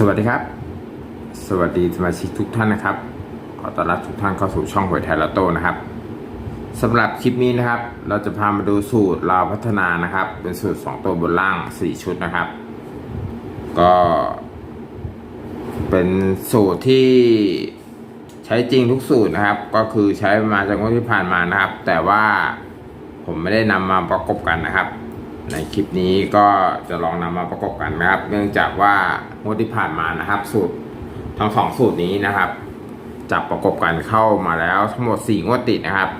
สวัสดีครับ สวัสดีสมาชิกทุกท่านนะครับ ขอต้อนรับทุกท่านเข้าสู่ช่องหวยไทยลอตโต้นะครับสำหรับคลิปนี้นะครับ เราจะพามาดูสูตรเราวพัฒนานะครับ เป็นสูตร 2 ตัวบนล่าง 4 ชุดนะครับ ก็ เป็นสูตรที่ใช้จริงทุกสูตรนะครับ ก็คือใช้มาจากงวดที่ผ่านมานะครับ แต่ว่าผมไม่ได้นำมาประกบกันนะครับ ในคลิปนี้ก็จะลองนำมาประกบกันนะครับ เนื่องจากว่างวดที่ผ่านมานะครับ สูตรทั้งสองสูตรนี้นะครับจับประกบกันเข้ามาแล้วทั้งหมด4งวดติดนะครับ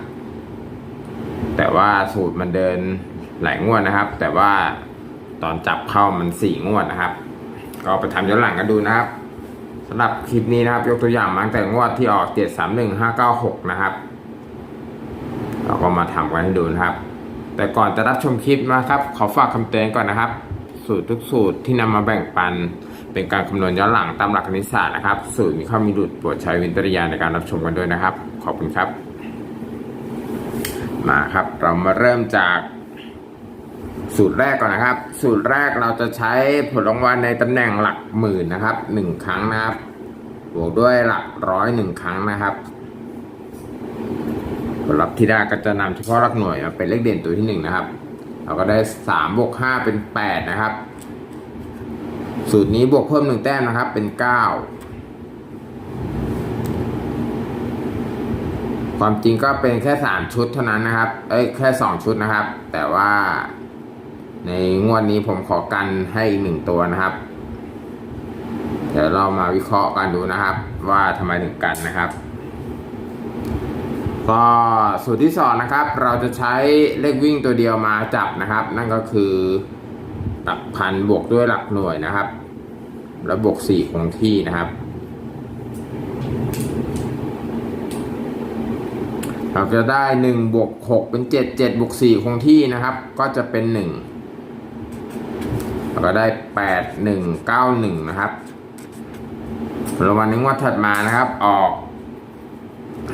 แต่ว่าสูตรมันเดินหลายงวดนะครับ แต่ว่าตอนจับเข้ามัน4งวดนะครับ ก็ไปทำย้อนหลังกันดูนะครับสำหรับคลิปนี้นะครับ ยกตัวอย่างมาตั้งแต่งวดที่ออก 731596 นะครับ เราก็มาทำกันให้ดูนะครับ แต่ก่อนจะรับชมคลิปนะครับ ขอฝากคำเตือนก่อนนะครับ สูตรทุกสูตรที่นำมาแบ่งปัน เป็นการคำนวณย้อนหลังตามหลักคณิตศาสตร์นะครับ สูตรมีข้อมีดุดโปรดใช้วิจารณญาณในการรับชมกันด้วยนะครับ ขอบคุณครับ มาครับ เรามาเริ่มจากสูตรแรกก่อนนะครับ สูตรแรกเราจะใช้ผลรางวัลในตำแหน่งหลักหมื่นนะครับหนึ่งครั้งนะครับบวกด้วยหลักร้อยหนึ่งครั้งนะครับ ผลลัพธ์ที่ได้ก็จะนำเฉพาะหลักหน่วยมาเป็นเลขเด่นตัวที่หนึ่งนะครับ เราก็ได้สามบวกห้าเป็นแปดนะครับ สูตรนี้บวกเพิ่มหนึ่งแต้มนะครับ เป็นเก้าความจริงก็เป็นแค่สามชุดเท่านั้นนะครับ เอ้ยแค่สองชุดนะครับ แต่ว่าในงวดนี้ผมขอกันให้อีกหนึ่งตัวนะครับ เดี๋ยวเรามาวิเคราะห์กันดูนะครับ ว่าทำไมถึงกันนะครับ ก็สูตรที่สองนะครับ เราจะใช้เลขวิ่งตัวเดียวมาจับนะครับ นั่นก็คือหลักพันบวกด้วยหลักหน่วยนะครับ แล้วบวกสี่คงที่นะครับ เราจะได้หนึ่งบวกหกเป็นเจ็ดเจ็ดบวกสี่คงที่นะครับ ก็จะเป็นหนึ่งเราก็ได้แปดหนึ่งเก้าหนึ่งนะครับรางวัลในงวดถัดมานะครับออก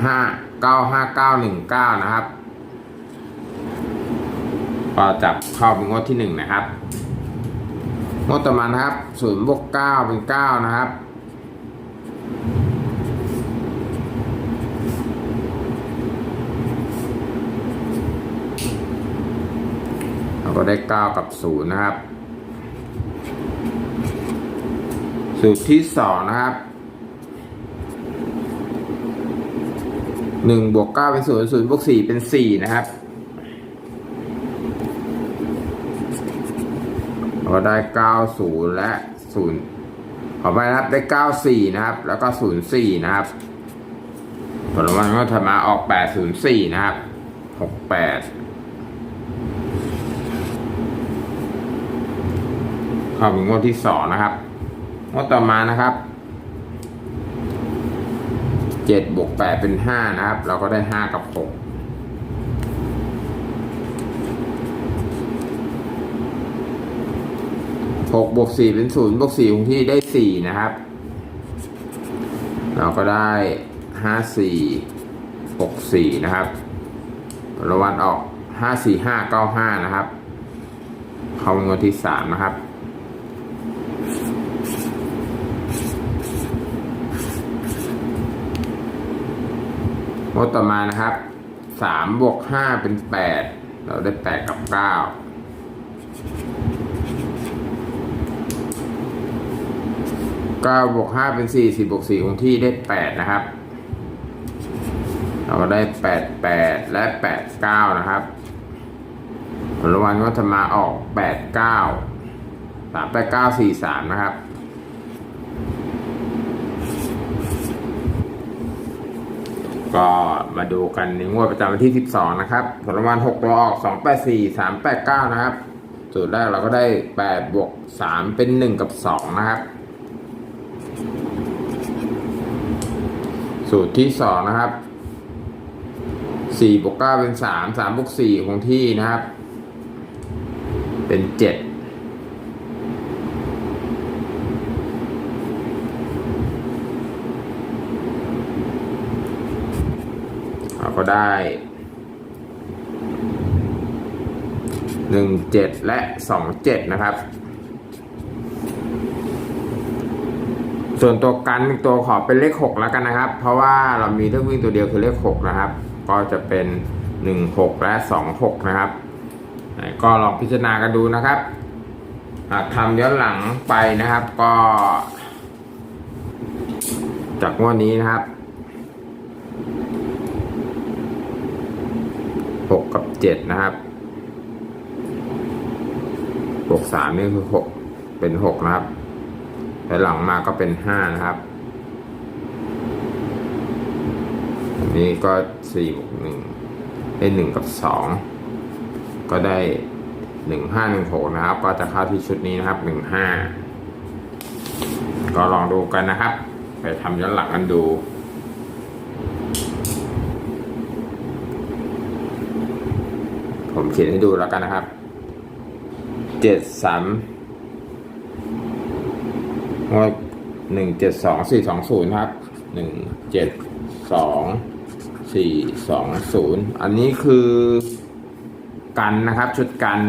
ห้า เก้าห้าเก้าหนึ่งเก้านะครับก็จับเข้าเป็นงวดที่หนึ่งนะครับงวดต่อมานะครับศูนย์บวกเก้าเป็นเก้านะครับเราก็ได้เก้ากับศูนย์นะครับ สูตรที่สองนะครับ หนึ่งบวกเก้าเป็นศูนย์ศูนย์บวกสี่เป็นสี่นะครับเราได้เก้าศูนย์และศูนย์ขอไปนะครับได้เก้าสี่นะครับ แล้วก็ศูนย์สี่นะครับผลรางวัลก็ถัดมาออกแปดศูนย์สี่นะครับหกแปดเข้าเป็นงวดที่สองนะครับงวดต่อมานะครับ เจ็ดบวกแปดเป็นห้านะครับ เราก็ได้ห้ากับหกหกบวกสี่เป็นศูนย์บวกสี่คงที่ได้สี่นะครับ เราก็ได้ห้าสี่หกสี่นะครับรางวัลออกห้าสี่ห้าเก้าห้านะครับเข้างวดที่สามนะครับ งวดต่อมานะครับสามบวกห้าเป็นแปดเราได้แปดกับเก้าเก้าบวกห้าเป็นสี่สี่บวกสี่คงที่ได้แปดนะครับ เราก็ได้แปดแปดและแปดเก้านะครับผลรางวัลก็จะมาออกแปดเก้าสามแปดเก้าสี่สามนะครับ ก็มาดูกันในงวดประจำวันที่ 12 นะครับผลรางวัล6ตัวออก 2 8 4 3 8 9 นะครับสูตรแรกเราก็ได้ 8 บวก 3 เป็น 1 กับ 2 นะครับ สูตรที่ 2 นะครับ 4 บวก 9 เป็น 3 3 บวก 4 คงที่นะครับ เป็น 7 เรา ก็ได้หนึ่งเจ็ดและสองเจ็ดนะครับ ส่วนตัวกันตัวขอเป็นเลขหกแล้วกันนะครับ เพราะว่าเรามีเลขวิ่งตัวเดียวคือเลขหกนะครับ ก็จะเป็นหนึ่งหกและสองหกนะครับ ก็ลองพิจารณากันดูนะครับหากทำย้อนหลังไปนะครับก็ จากงวดนี้นะครับ หกกับเจ็ดนะครับบวกสามนี่คือหกเป็นหกนะครับแต่หลังมาก็เป็นห้านะครับ อันนี้ก็สี่บวกหนึ่งได้หนึ่งกับสองก็ได้หนึ่งห้าหนึ่งหกนะครับ ก็จะเข้าที่ชุดนี้นะครับหนึ่งห้าก็ลองดูกันนะครับ ไปทำย้อนหลังกันดู ผมเขียนให้ดูแล้วกันนะครับเจ็ดสามงวดหนึ่งเจ็ดสองสี่สองศูนย์ครับหนึ่งเจ็ดสองสี่สองศูนย์อันนี้คือกันนะครับ ชุดกัน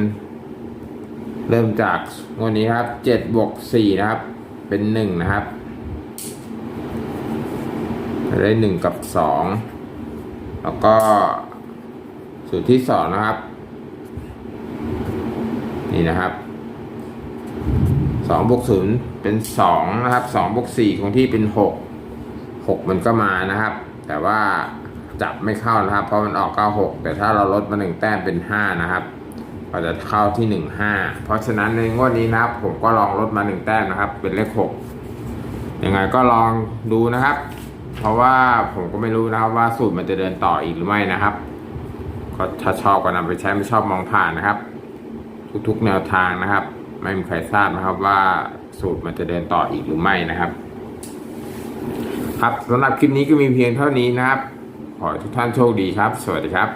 เริ่มจากงวดนี้ครับเจ็ดบวกสี่นะครับ เป็นหนึ่งนะครับได้หนึ่งกับสองแล้วก็สูตรที่สองนะครับ นี่นะครับสองบวกศูนย์เป็นสองนะครับสองบวกสี่คงที่เป็นหกหกมันก็มานะครับ แต่ว่าจับไม่เข้านะครับ เพราะมันออกเก้าหกแต่ถ้าเราลดมาหนึ่งแต้มเป็นห้านะครับก็จะเข้าที่หนึ่งห้าเพราะฉะนั้นในงวดนี้นะครับ ผมก็ลองลดมาหนึ่งแต้มนะครับ เป็นเลขหกยังไงก็ลองดูนะครับ เพราะว่าผมก็ไม่รู้นะครับว่าสูตรมันจะเดินต่ออีกหรือไม่นะครับ ก็ถ้าชอบก็นำไปใช้ไม่ชอบมองผ่านนะครับ ทุกๆแนวทางนะครับ ไม่มีใครทราบนะครับว่าสูตรมันจะเดินต่ออีกหรือไม่นะครับ ครับสำหรับคลิปนี้ก็มีเพียงเท่านี้นะครับ ขอทุกท่านโชคดีครับ สวัสดีครับ